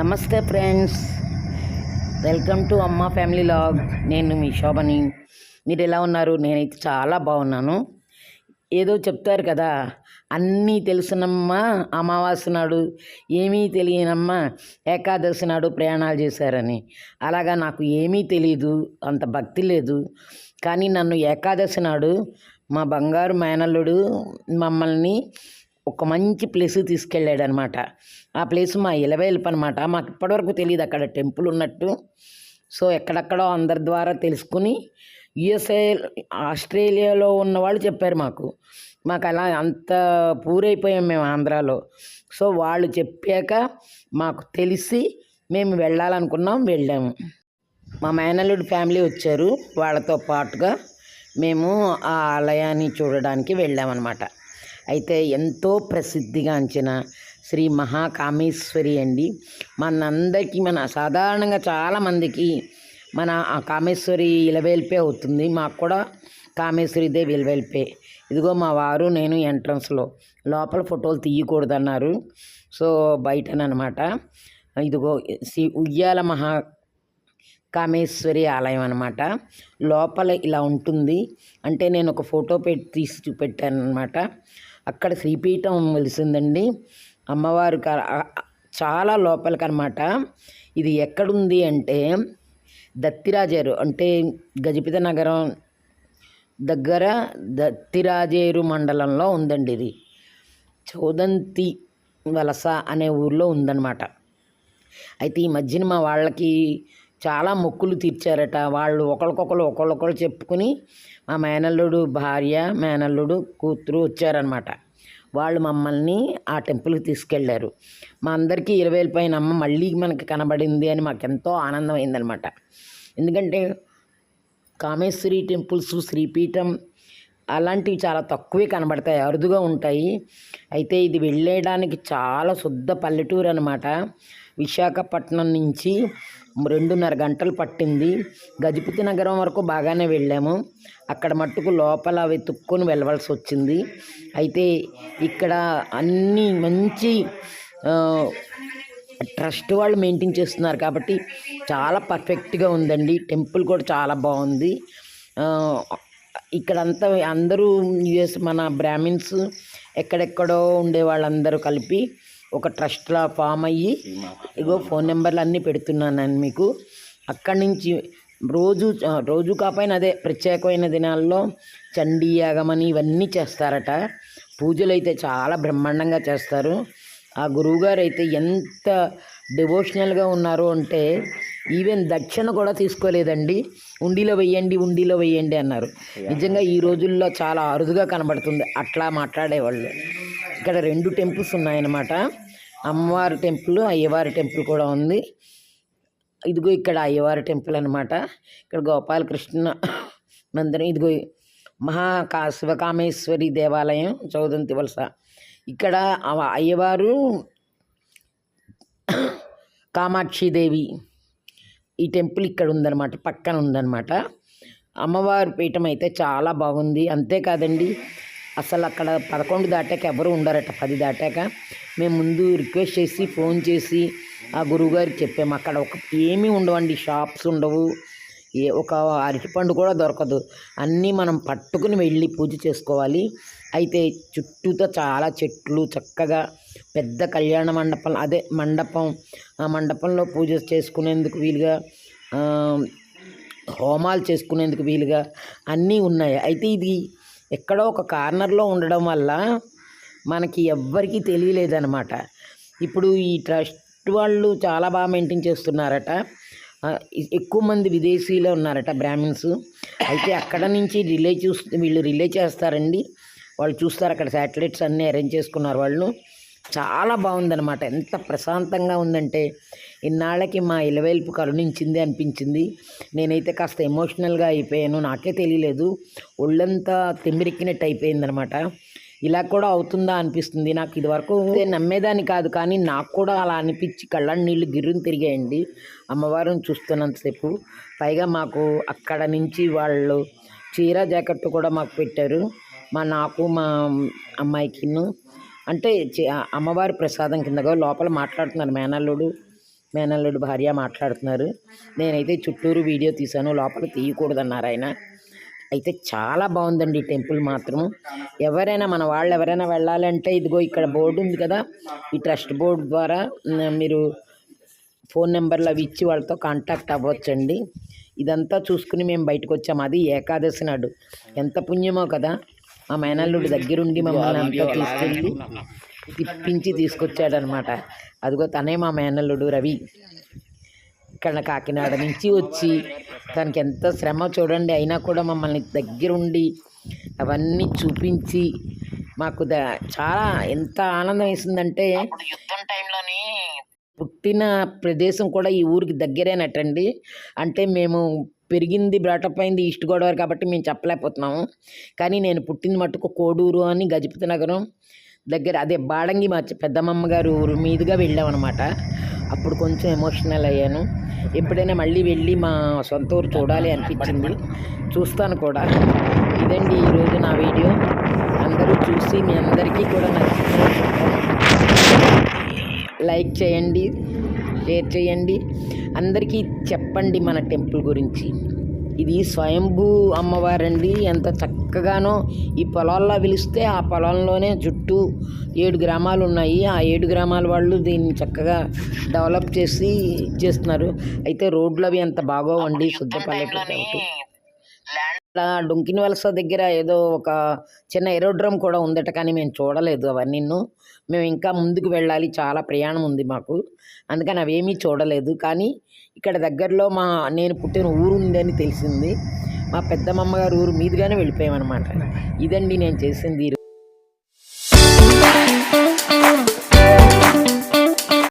నమస్తే friends. Welcome to Amma family vlog. నేను మీ శోభని. మీరు ఎలా ఉన్నారు? నేనైతే చాలా బాగున్నాను. ఏదో చెప్తారు కదా అన్నీ తెలుసునమ్మా అమావాస్య నాడు ఏమీ తెలియనమ్మా ఏకాదశి నాడు ప్రయాణాలు చేశారని. అలాగా నాకు ఏమీ తెలియదు అంత భక్తి లేదు. కానీ నన్ను ఏకాదశి నాడు మా బంగారు మేనల్లుడు మమ్మల్ని ఒక మంచి ప్లేస్ తీసుకెళ్ళాడు అనమాట ఆ ప్లేస్ మా ఇలవేల్పు అనమాట మాకు ఇప్పటివరకు తెలియదు అక్కడ టెంపుల్ ఉన్నట్టు. సో ఎక్కడెక్కడో అందరి ద్వారా తెలుసుకుని యుఎస్ఏ ఆస్ట్రేలియాలో ఉన్న వాళ్ళు చెప్పారు మాకు. మాకు అలా అంత పూరైపోయాం మేము ఆంధ్రాలో. సో వాళ్ళు చెప్పాక మాకు తెలిసి మేము వెళ్ళాలనుకున్నాం వెళ్ళాము. మా మేనల్లుడి ఫ్యామిలీ వచ్చారు. వాళ్ళతో పాటుగా మేము ఆ ఆలయాన్ని చూడడానికి వెళ్ళామన్నమాట. అయితే ఎంతో ప్రసిద్ధిగాంచిన శ్రీ మహాకామేశ్వరి అండి. మనందరికీ మన సాధారణంగా చాలామందికి మన ఆ కామేశ్వరి ఇలవేల్పే అవుతుంది. మాకు కూడా కామేశ్వరిదే విలవేల్పే ఇదిగో మా వారు నేను ఎంట్రన్స్లో. లోపల ఫోటోలు తీయకూడదన్నారు. సో బయటనమాట ఇదిగో శ్రీ ఉయ్యాల మహా కామేశ్వరి ఆలయం అనమాట లోపల ఇలా ఉంటుంది. అంటే నేను ఒక ఫోటో పెట్టి తీసి చూపెట్టాను అనమాట అక్కడ శ్రీపీఠం వెలిసిందండి. అమ్మవారు క- చాలా లోపలికి అనమాట ఇది ఎక్కడుంది అంటే దత్తిరాజేరు అంటే గజపతి నగరం దగ్గర దత్తిరాజేరు మండలంలో ఉందండి ఇది. చౌదంతి వలస అనే ఊర్లో ఉందన్నమాట అయితే ఈ మధ్యన మా వాళ్ళకి చాలా మొక్కులు తీర్చారట. వాళ్ళు ఒకరికొకరు ఒకళ్ళొకరు చెప్పుకుని మా మేనల్లుడు భార్య మేనల్లుడు కూతురు వచ్చారనమాట వాళ్ళు మమ్మల్ని ఆ టెంపుల్కి తీసుకెళ్ళారు. మా అందరికీ ఇరవై పైన అమ్మ మళ్ళీ మనకి కనబడింది అని మాకెంతో ఆనందం అయిందనమాట ఎందుకంటే కామేశ్వరి టెంపుల్స్ శ్రీపీఠం అలాంటివి చాలా తక్కువే కనబడతాయి. అరుదుగా ఉంటాయి. అయితే ఇది వెళ్ళేయడానికి చాలా శుద్ధ పల్లెటూరు అనమాట విశాఖపట్నం నుంచి రెండున్నర గంటలు పట్టింది. గజపతి నగరం వరకు బాగానే వెళ్ళాము. అక్కడ మట్టుకు లోపల వెతుక్కొని వెళ్ళవలసి వచ్చింది. అయితే ఇక్కడ అన్నీ మంచి ట్రస్ట్ వాళ్ళు మెయింటైన్ చేస్తున్నారు కాబట్టి చాలా పర్ఫెక్ట్గా ఉందండి. టెంపుల్ కూడా చాలా బాగుంది. ఇక్కడంతా అందరూ యుఎస్ మన బ్రాహ్మిన్స్ ఎక్కడెక్కడో ఉండే వాళ్ళందరూ కలిపి ఒక ట్రస్ట్లా ఫామ్ అయ్యి ఇగో ఫోన్ నెంబర్లు అన్నీ పెడుతున్నాను మీకు. అక్కడి నుంచి రోజు రోజు కాపైన అదే ప్రత్యేకమైన దినాల్లో చండీ యాగమని ఇవన్నీ చేస్తారట. పూజలు అయితే చాలా బ్రహ్మాండంగా చేస్తారు. ఆ గురువుగారు అయితే ఎంత డివోషనల్గా ఉన్నారు అంటే ఈవెన్ దక్షిణ కూడా తీసుకోలేదండి. ఉండిలో వెయ్యండి ఉండిలో వెయ్యండి అన్నారు. నిజంగా ఈ రోజుల్లో చాలా అరుదుగా కనబడుతుంది. అట్లా మాట్లాడేవాళ్ళు. ఇక్కడ రెండు టెంపుల్స్ ఉన్నాయన్నమాట. అమ్మవారి టెంపుల్ అయ్యవారి టెంపుల్ కూడా ఉంది. ఇదిగో ఇక్కడ అయ్యవారి టెంపుల్ అనమాట ఇక్కడ గోపాలకృష్ణ మందిరం ఇదిగో మహాకా శివకామేశ్వరి దేవాలయం చౌదంతి వలస. ఇక్కడ అయ్యవారు కామాక్షిదేవి ఈ టెంపుల్ ఇక్కడ ఉందన్నమాట పక్కన ఉందన్నమాట అమ్మవారి పీఠం అయితే చాలా బాగుంది. అంతేకాదండి అసలు అక్కడ పదకొండు దాటాక ఎవరు ఉండరట పది దాటాక. మేము ముందు రిక్వెస్ట్ చేసి ఫోన్ చేసి ఆ గురువుగారికి చెప్పాము. అక్కడ ఒక ఏమీ ఉండవండి షాప్స్ ఉండవు. ఏ ఒక అరటిపండు కూడా దొరకదు. అన్నీ మనం పట్టుకుని వెళ్ళి పూజ చేసుకోవాలి. అయితే చుట్టూతో చాలా చెట్లు చక్కగా పెద్ద కళ్యాణ మండపం అదే మండపం ఆ మండపంలో పూజ చేసుకునేందుకు వీలుగా హోమాలు చేసుకునేందుకు వీలుగా అన్నీ ఉన్నాయి. అయితే ఇది ఎక్కడో ఒక కార్నర్లో ఉండడం వల్ల మనకి ఎవ్వరికీ తెలియలేదన్నమాట. ఇప్పుడు ఈ ట్రస్ట్ వాళ్ళు చాలా బాగా మెయింటైన్ చేస్తున్నారట. ఎక్కువ మంది విదేశీలో ఉన్నారట బ్రాహ్మిన్స్ అయితే అక్కడ నుంచి రిలే చూస్ వీళ్ళు రిలే చేస్తారండి. వాళ్ళు చూస్తారు అక్కడ శాటిలైట్స్ అన్నీ అరేంజ్ చేసుకున్నారు వాళ్ళు. చాలా బాగుందన్నమాట. ఎంత ప్రశాంతంగా ఉందంటే ఇన్నాళ్ళకి మా ఇలవేల్పు కరుణించింది అనిపించింది. నేనైతే కాస్త ఎమోషనల్గా అయిపోయాను. నాకే తెలియలేదు. ఒళ్ళంతా తిమ్మిరెక్కినట్టు అయిపోయిందనమాట ఇలా కూడా అవుతుందా అనిపిస్తుంది. నాకు ఇదివరకు నమ్మేదాన్ని కాదు కానీ నాకు కూడా అలా అనిపించి కళ్ళ నీళ్ళు గిర్రుని తిరిగాయండి. అమ్మవారిని చూస్తున్నంతసేపు పైగా మాకు అక్కడ నుంచి వాళ్ళు చీర జాకెట్ కూడా మాకు పెట్టారు. మా నాకు మా అమ్మాయికిను. అంటే అమ్మవారి ప్రసాదం కిందగా లోపల మాట్లాడుతున్నారు. మేనల్లుడు మేనల్లుడు భార్య మాట్లాడుతున్నారు. నేనైతే చుట్టూరు వీడియో తీశాను. లోపల తీయకూడదన్నారు ఆయన. అయితే చాలా బాగుందండి ఈ టెంపుల్ మాత్రం ఎవరైనా మన వాళ్ళు ఎవరైనా వెళ్ళాలంటే ఇదిగో ఇక్కడ బోర్డు ఉంది కదా. ఈ ట్రస్ట్ బోర్డు ద్వారా మీరు ఫోన్ నెంబర్లు అవి ఇచ్చి వాళ్ళతో కాంటాక్ట్ అవ్వచ్చండి. ఇదంతా చూసుకుని మేము బయటకు వచ్చాము అది ఏకాదశి నాడు. ఎంత పుణ్యమో కదా. మా మేనల్లుడి దగ్గరుండి మమ్మల్ని అంతా తీసుకెళ్ళి తిప్పించి తీసుకొచ్చాడనమాట. అదిగో తనే మా మేనల్లుడు రవి. ఇక్కడ కాకినాడ నుంచి వచ్చి తనకి ఎంత శ్రమ చూడండి అయినా కూడా మమ్మల్ని దగ్గరుండి అవన్నీ చూపించి మాకు ద చాలా ఎంత ఆనందం వేసిందంటే యుద్ధం టైంలోని పుట్టిన ప్రదేశం కూడా ఈ ఊరికి దగ్గరేనటండి. అంటే మేము పెరిగింది బ్రాటప్ అయింది ఈస్ట్ గోదావరి కాబట్టి మేము చెప్పలేకపోతున్నాము. కానీ నేను పుట్టింది మట్టుకు కోడూరు అని గజపతి నగరం దగ్గర అదే బాడంగి మా పెద్దమ్మమ్మ గారు ఊరు మీదుగా వెళ్ళామన్నమాట. అప్పుడు కొంచెం ఎమోషనల్ అయ్యాను. ఎప్పుడైనా మళ్ళీ వెళ్ళి మా సొంత ఊరు చూడాలి అనిపించింది. చూస్తాను కూడా. ఇదండి ఈరోజు నా వీడియో. అందరూ చూసి మీ అందరికీ కూడా నచ్చింది లైక్ చేయండి. షేర్ చేయండి. అందరికీ చెప్పండి మన టెంపుల్ గురించి. ఇది స్వయంభూ అమ్మవారండి. ఎంత చక్కగానో ఈ పొలాల్లో పిలిస్తే ఆ పొలంలోనే చుట్టూ ఏడు గ్రామాలు ఉన్నాయి. ఆ ఏడు గ్రామాల వాళ్ళు దీన్ని చక్కగా డెవలప్ చేసి చేస్తున్నారు. అయితే రోడ్లు అవి అంత బాగోవండి. శుద్ధ పల్లెటూరు కాబట్టి. ఇక్కడ డొంకిని వలస దగ్గర ఏదో ఒక చిన్న ఎరోడ్రమ్ కూడా ఉందట కానీ మేము చూడలేదు అవన్నీ. మేము ఇంకా ముందుకు వెళ్ళాలి చాలా ప్రయాణం ఉంది మాకు. అందుకని అవేమీ చూడలేదు. కానీ ఇక్కడ దగ్గరలో మా నేను పుట్టిన ఊరు ఉందని తెలిసింది. మా పెద్దమ్మమ్మ గారు ఊరు మీదుగానే వెళ్ళిపోయామన్నమాట. ఇదండి నేను చేసింది